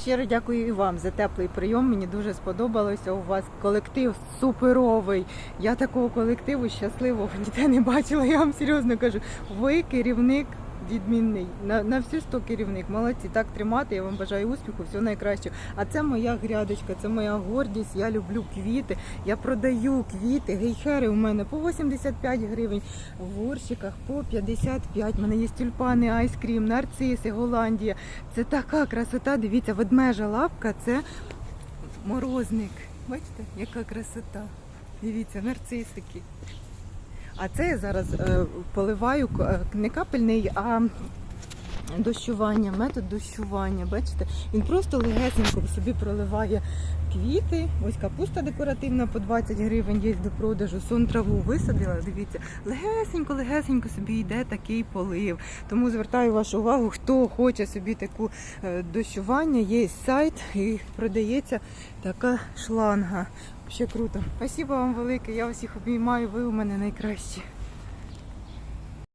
Щиро дякую і вам за теплий прийом. Мені дуже сподобалося. У вас колектив суперовий. Я такого колективу щасливого ніде не бачила. Я вам серйозно кажу. Ви керівник відмінний. На, на всю сто керівник. Молодці, так тримати. Я вам бажаю успіху, всього найкращого. А це моя грядочка, це моя гордість. Я люблю квіти. Я продаю квіти. Гейхери у мене по 85 гривень. В горщиках по 55. У мене є тюльпани, айскрім, нарциси, Голландія. Це така красота. Дивіться, ведмежа лапка це морозник. Бачите, яка красота. Дивіться, нарцисики. А це я зараз е, поливаю е, не капельний, а дощування, метод дощування. Бачите, він просто легесенько собі проливає квіти. Ось капуста декоративна по 20 гривень є до продажу. Сон траву висадила. Дивіться, легесенько, легесенько собі йде такий полив. Тому звертаю вашу увагу, хто хоче собі таку е, дощування, є сайт і продається така шланга. Ще круто. Спасибо вам велике. Я всіх обіймаю. Ви у мене найкращі.